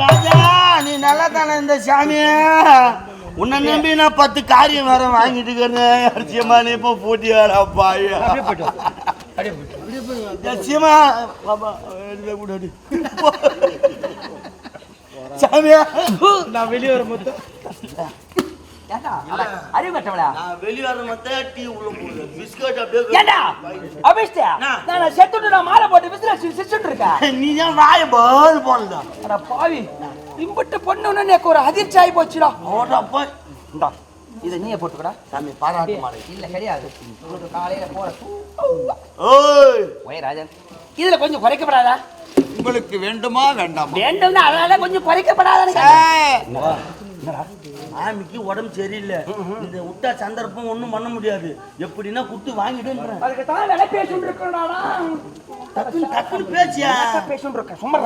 ராஜா நீ நல்லா தானே இந்த சாமி? உன்னை நம்பி நான் பத்து காரியம் வேற வாங்கிட்டு இருக்கிறேன். நீ இப்போ போட்டி வேற பாய். சாமியா? நான் வெளியே ஏண்டா அறிவு கட்டவளா நான் வெளியே வர மத்த டீ உள்ள போடுறேன் பிஸ்கட் அப்படியே ஏண்டா? அபிஷ்டா நான் செத்துட்டு நான் மாலை போட்டு பிசினஸ் சிரிச்சுட்டு இருக்கேன். நீ தான் வாய பால் அட பாவி இம்பிட்டு பொண்ணு எனக்கு ஒரு அதிர்ச்சி ஆகி போச்சுடா. ஓடா போய். இந்தா இதை நீயே போட்டுக்கடா. சாமி பாராட்டு மாடு இல்ல கிடையாது. உங்களுக்கு காலையில போற ஓய். ஒய் ராஜன் இதுல கொஞ்சம் குறைக்கப்படாதா? உங்களுக்கு வேண்டுமா வேண்டாமா? வேண்டும்னா அதனால கொஞ்சம் குறைக்கப்படாதான்னு மாமிக்கு உடம்பு சரியில்லை. இந்த விட்டா சந்தர்ப்பம் ஒண்ணும் பண்ண முடியாது. எப்படின்னா குத்து டக்குன்னு டக்குன்னு பேச்சியா பேசிட்டு இருக்கேன் சும்மா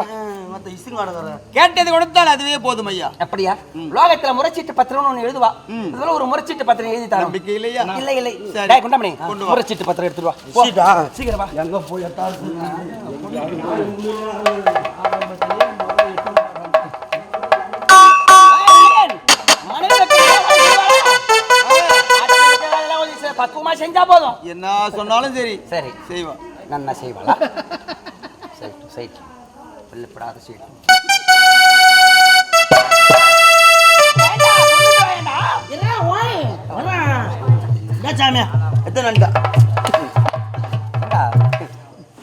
கேட்டது கொடுத்தால் அதுவே போதும் ஐயா. அப்படியா? லோகத்துல முறைச்சீட்டு பத்திரம்னு ஒண்ணு எழுதுவா? இதுல ஒரு முறைச்சீட்டு பத்திரம் எழுதி தரோம் நம்பிக்கை இல்லையா? இல்ல இல்லை. டேய் குண்டாமணி. முறைச்சீட்டு பத்திரம் எடுத்துட்டு வா. போ. சீட்டா? சீக்கிரம் வா. எங்க போய் எட்டாவது? போதும். என்ன சொன்னாலும் சரி. சரி. செய்வா. நன்னா செய்வாளா? சைட்டு. சைட்டு வெள்ளப்படாத சைட்டு சாமியா? எத்தனை நண்டா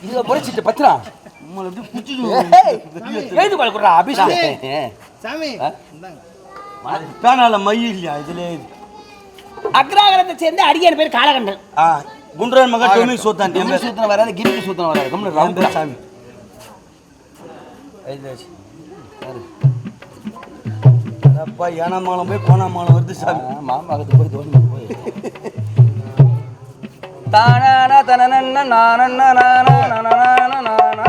இதுல முறைச்சிட்டு பத்திரம் உங்களை எப்படி பிடிச்சிடுவோம் எழுது சாமி. பேனால மை இல்லையா இதுல அக்ராகரத்தை சேர்ந்து அடியான பேர் காலகண்டன் குண்டரன் மகன் டொமி சோத்தான் பேர் சூத்திரம் வராது கிம்மி சூத்திரம் வராது. கம்முனு என் ரவுண்ட் சாமி? அப்பா ஏனாமாலம் போய் கோணாமாலம் வருது சாமி. மாமாகத்து போய் தோண்டி போய். தானான தனனன்ன நானன்ன நானா நானான நானா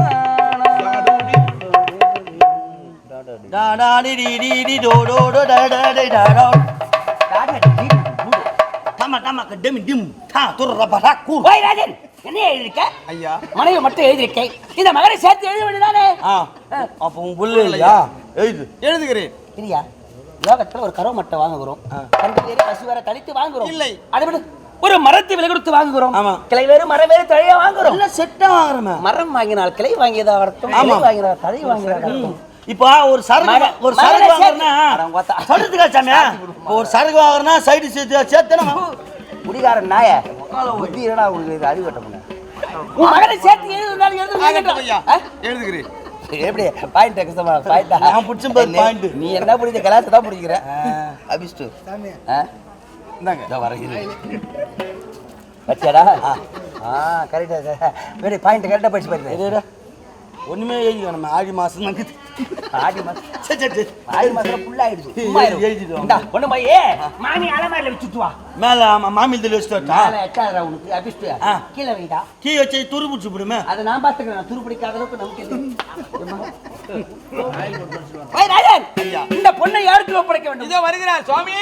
டா டா டி டி டி டி டோ டோ டோ டா டா டி. டோ டமா டமா கடம் டிம் டா துர்ர பரா கூ. ஓய் ராஜன் என்ன எழுதிருக்க ஐயா. மனைவி மட்டும் எழுதிருக்கேன் இந்த மகனை சேர்த்து எழுத வேண்டியதானே அப்ப உன் புள்ள இல்லையா? எழுது. எழுதுகிறேன். இல்லையா லோகத்துல ஒரு கருவ மட்டை வாங்குகிறோம். கண்டு பேரு பசு வேற தளித்து வாங்குகிறோம். இல்லை. அதை விட ஒரு மரத்தை விலை கொடுத்து வாங்குகிறோம். ஆமா. கிளை வேறு மரம் வேறு தழையா வாங்குறோம் எல்லாம் செட்டா வாங்குறமே. மரம் வாங்கினால் கிளை வாங்கியதா அர்த்தம் ஆமா. கிளை வாங்கினால் தழை வாங்கியதா அர்த்தம். இப்போ ஒரு சரக்கு ஒரு சரக்கு சேர்த்து- வாங்குறனா அட உங்க அத்தா. சொல்றதுக்கா சாமியா? ஒரு சரக்கு வாங்குறனா சைடு சேர்த்து சேர்த்தனா குடிகாரன் நாய புத்தி என்னடா உங்களுக்கு இது அறிவு கட்ட முடியும் உன் மகனை சேர்த்து எழுதுனாலும் எழுதுகிறேன். எப்படி? பாயிண்ட் கஷ்டமா? பாயிண்ட் நான் பிடிச்ச பாரு point. நீ என்ன பிடிச்ச கலாசை தான் பிடிக்கிற. அபிஷ்டு. ஆ? இந்தாங்க. இதோ வரேன் வச்சியாடா? ஆ கரெக்டா வேடி பாயிண்ட் கரெக்டா படிச்சு பாருங்க ஒண்ணுமே எழுதி நம்ம ஆடி மாசம் தான் ஆடி மாசம் சரி சரி ஆடி மாசம் ஃபுல்லா ஆயிடுச்சு. இந்தா, போய் மாமி அலமாரில வச்சுட்டு வா. மேல ஆமா மாமியில் தள்ளி வச்சுட்டு வரட்டா? மேல எட்டாதடா உனக்கு? அபிஷ்டு ஆ. கீழே வைடா. கீ வச்சு துரு பிடிச்சி விடுமே அதை நான் பாத்துக்கிறேன் நான் துருப்பிடிக்காத அளவுக்கு நமக்கு இல்லை. ஏய், ராஜன், இந்த பொண்ணை யாருக்கு ஒப்படைக்க வேண்டும்? இதோ வருகிறார் சுவாமி!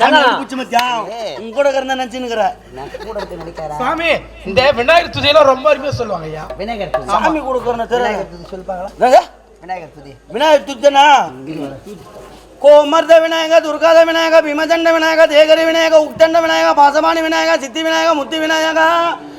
உங்க கூட கறந்த நினைச்சுன்னுக்குற நான் கூட இருந்து நடிக்கிறேன் சாமி இந்த விநாயகர் துதியெல்லாம் ரொம்ப அருமையா சொல்லுவாங்க ஐயா. விநாயகர் துதி. சாமி கொடுக்கறன தெரியல. விநாயகர் துதி சொல்லுப்பாங்களா? என்னது? விநாயகர் துதி. விநாயகர் துத்தனா கோமர்த விநாயக துர்காத விநாயக பீமதண்ட விநாயக தேகரி விநாயக உக்தண்ட விநாயக பாசமானி விநாயக சித்தி விநாயக முத்தி விநாயக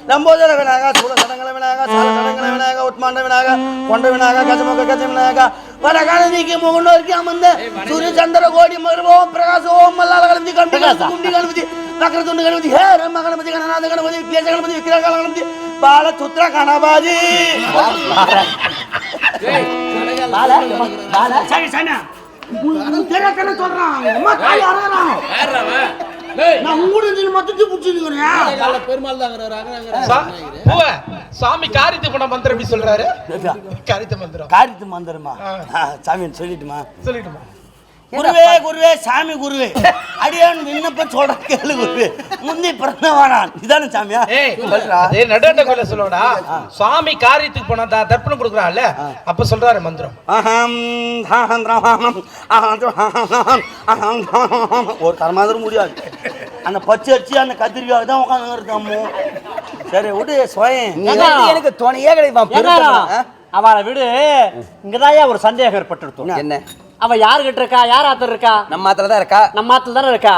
லம்போதர விநாயக சூழ சடங்கள விநாயக சால சடங்கள விநாயக உட்மாண்ட விநாயக கொண்ட விநாயக கஜமுக கஜ விநாயக வடகாலனிக்கு முகனோருக்கு அமர்ந்த சூரிய சந்திர கோடி மகர்வோம் பிரகாசோம் மல்லால கணபதி கண்டி குண்டி கணபதி வக்ரதுண்டு கணபதி ஹே ரம்ம கணபதி கணநாத கணபதி விக்னேஷ கணபதி விக்கிரகால கணபதி பாலசுத்ர கணபதி. பால பால. சரி சரி தெரியாத சொல்றான். அம்மா தாய் அறகுறான். நான் உங்களுடைய மொத்தத்தை பிடிச்சிருக்கிறேன் சா- பூவ, சாமி காரியத்துக்கு போன மந்திரம் எப்படி சொல்றாரு? காரியத்து மந்திரம். காரியத்து மந்திரமா? சாமி சொல்லிட்டுமா? சொல்லிட்டுமா? குருவே குருவே சாமி குருவே. அடியான் விண்ணப்பம் சொல்ற கேளு குருவே. முந்தி பிறந்தவானான். இதானே சாமியா? அதே நடுவட்ட கோயில சொல்லுவடா சுவாமி காரியத்துக்கு போனா தர்ப்பணம் கொடுக்குறான்ல? அப்ப சொல்றாரு மந்திரம். ஒரு தரமாதிரி முடியாது. அந்த பச்சை அடிச்சு அந்த கத்திரிக்காய் தான் உட்காந்து சரி விடு வந்து எனக்கு துணையே கிடையாது அவளை விடு. இங்கதான் ஒரு சந்தேகம் ஏற்பட்டு என்ன? அவ யாருகிட்ட இருக்கா? யார் ஆத்தர் இருக்கா? நம்ம மாத்திர தான் இருக்கா? நம்ம ஆத்துல தானே இருக்கா?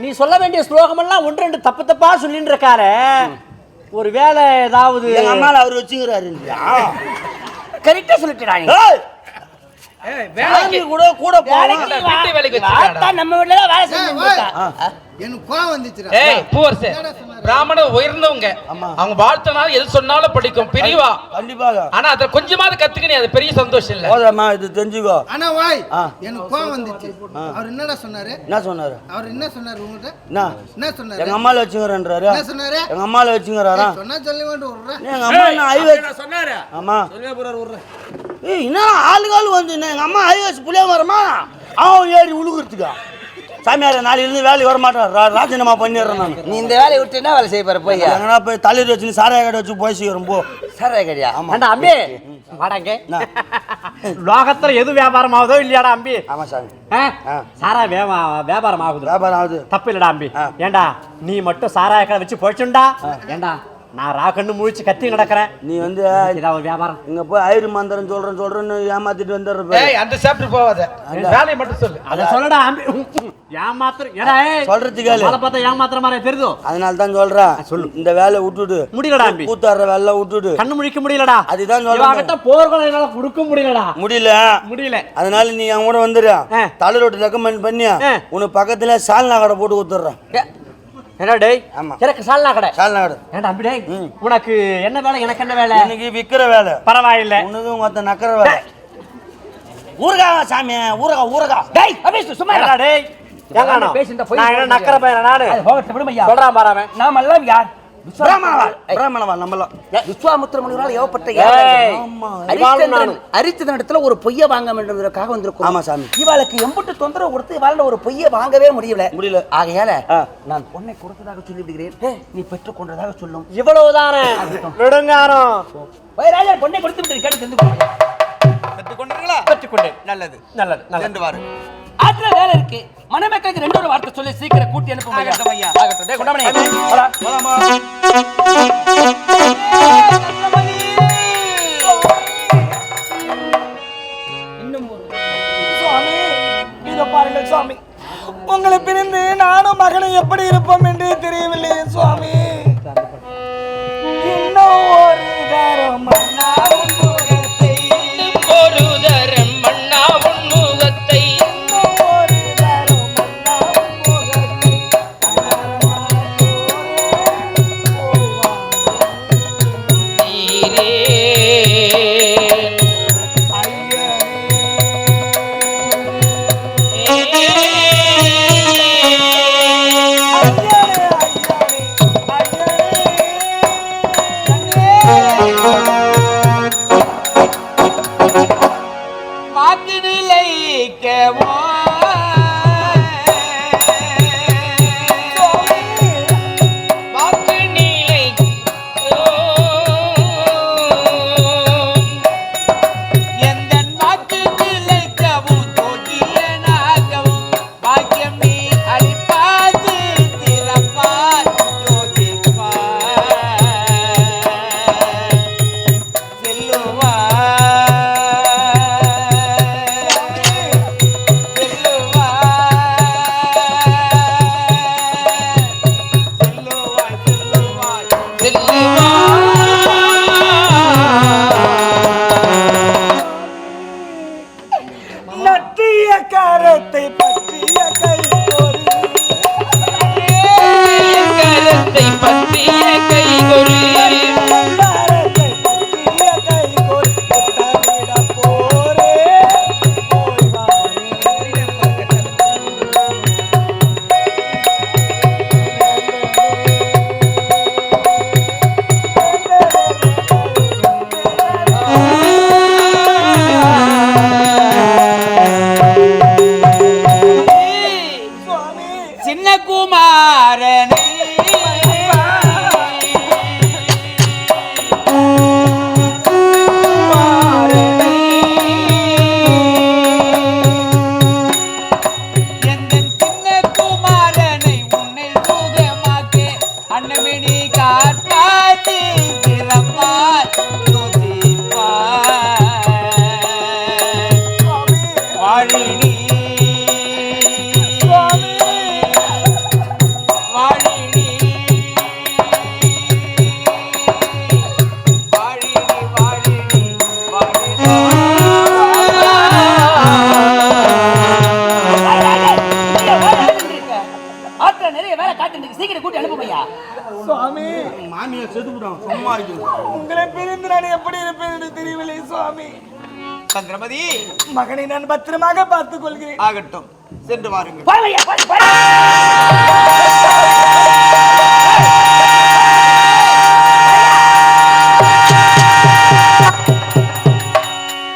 நீ சொல்ல வேண்டிய ஸ்லோகம் எல்லாம் ஒன்று ரெண்டு தப்பு தப்பா சொல்லிட்டு இருக்காரு ஒரு வேலை ஏதாவது எங்க அம்மால அவர் வச்சுக்கிறாரு? கரெக்டா சொல்லிட்டுடா சாமி கூட கூட போவோம் வீட்டு வேலைக்கு வச்சிருக்காடா நம்ம வீட்டுல தான் வேலை செஞ்சு இருக்கா? எனக்கு கோவம் வந்துச்சுடா. ஏய் பூவரசே பிராமண உயர்ந்தவங்க. அவங்க வாழ்த்தனால எது சொன்னாலும் படிக்கும் பிரிவா. கண்டிப்பாக. ஆனா அத கொஞ்சமாவது கத்துக்க அது பெரிய சந்தோஷம் இல்ல. போதாம்மா இது தெரிஞ்சுக்கோ. ஆனா வாய். எனக்கு கோவம் வந்துச்சு. அவர் என்னடா சொன்னாரு? என்ன சொன்னாரு? அவர் என்ன சொன்னாரு உங்ககிட்ட என்ன? என்ன சொன்னாரு? எங்க அம்மால வச்சுக்கிறேன்றாரு என்ன சொன்னாரு? எங்க அம்மால வச்சுக்கிறாரா சொன்னா சொல்ல வேண்டும் விடுறேன் எங்க அம்மா என்ன ஐ வச்சு ஆமா. ஏய் என்ன ஆளுகால் வந்து என்ன எங்க அம்மா ஐ வச்சு புளியா வரமா அவன் ஏறி உழுகுறதுக்கா? சாமியார் நாளையிலிருந்து வேலைக்கு வர மாட்டான். ரா- ராஜினாமா பண்ணிடுறேன் நான். நீ இந்த வேலையை விட்டு என்ன வேலை செய்ய போற? போய் எங்கன்னா போய் தலையில் வச்சு சாராய கடை வச்சு போய் சீக்கிரம் போ. சரி கடியா ஆமா. ஏண்டா அம்பி? வாடாங்க? லோகத்துல எது வியாபாரம் ஆகுதோ இல்லையாடா அம்பி? ஆமா சாமி. சாரா வியாபா வியாபாரம் ஆகுது. வியாபாரம் ஆகுது. தப்பு இல்லடா அம்பி. ஏண்டா நீ மட்டும் சாராய கடை வச்சு போச்சுண்டா ஏண்டா நான் ரா கண்ணு முழிச்சு கத்தி நடக்கிறேன். நீ வந்து இதான் ஒரு வியாபாரம்? இங்க போய் ஐயரு மந்திரம் சொல்றேன் சொல்றேன்னு ஏமாத்திட்டு வந்துடுற ஏய் அந்த சாப்பிட்டு போவாத. வேலையை மட்டும் சொல்லு. அத சொல்லடா ஏடா சொல்றதுக்கு பார்த்தா ஏமாத்திர மாதிரி தெரியுதோ? அதனால தான் சொல்றேன். சொல்லு. இந்த வேலையை விட்டுடு. முடியலடா கூத்தாடுற வேலை விட்டுடு. கண்ணு முழிக்க முடியலடா. அதுதான் சொல்றேன். இவகிட்ட போர்களை என்னால கொடுக்க முடியலடா. முடியல. முடியல. அதனால நீ என் கூட வந்துடு. ஆ. தலை ரோட்டு ரெக்கமெண்ட் பண்ணி. உனக்கு பக்கத்துல சால்னா கடை போட்டு கொடுத்துட்றேன். என்ன டேய்? ஆமா. எனக்கு சால்னா கடை. சால்னா கடை. ஏன்டா அம்பி டேய். உனக்கு என்ன வேலை? எனக்கு என்ன வேலை? எனக்கு விக்கிற வேலை. பரவாயில்ல. உனக்கு மொத்த நக்கற வேலை. ஊறுகா சாமி. ஊறுகா ஊறுகா டேய் அபேஷ் சும்மா டேய். நான் நக்கற பையனா நானு? சொல்றான் பாரு அவன். நாம எல்லாம் யார்? அரிச்சதனிடத்துல ஒரு பொய்ய வாங்க வேண்டும்ன்றதுக்காக வந்திருக்கோம் ஆமா சாமி. இவாளுக்கு எம்புட்டு தொந்தரவு கொடுத்து இவாளால ஒரு பொய்ய வாங்கவே முடியல. முடியல. ஆகையால. நான் பொண்ணை கொடுத்ததாக சொல்லி விடுகிறேன் நீ பெற்றுக்கொண்டதாக சொல்லும். இவ்வளவுதானே? விடுங்கானோ ராஜா பொண்ணை கொடுத்து விட்டு கேட்டு தெரிந்து. பெற்றுக்கொண்டீங்களா பெற்றுக்கொண்டேன் நல்லது. நல்லது நல்லது. வாரு. ஆத்துல வேலை இருக்கு. மணமக்களுக்கு ரெண்டு ஒரு வார்த்தை சொல்லி சீக்கிரம் கூட்டி அனுப்பும் ஆகட்டும் ஐயா. ஆகட்டும். டேய் கொண்டாமணி. இத பாருங்க சுவாமி. உங்களை பிரிந்து நானும் மகனும் எப்படி இருப்போம் என்று தெரியவில்லையே சுவாமி. Música வாழினி மாமியார் செத்து விடுறான் சும்மா இருக்கு உங்களை பிரிந்து நான் எப்படி இருப்பேன் தெரியவில்லை சுவாமி. சந்திரமதி. மகனை நான் பத்திரமாக பார்த்துக் கொள்கிறேன். ஆகட்டும். சென்று வாருங்கள்.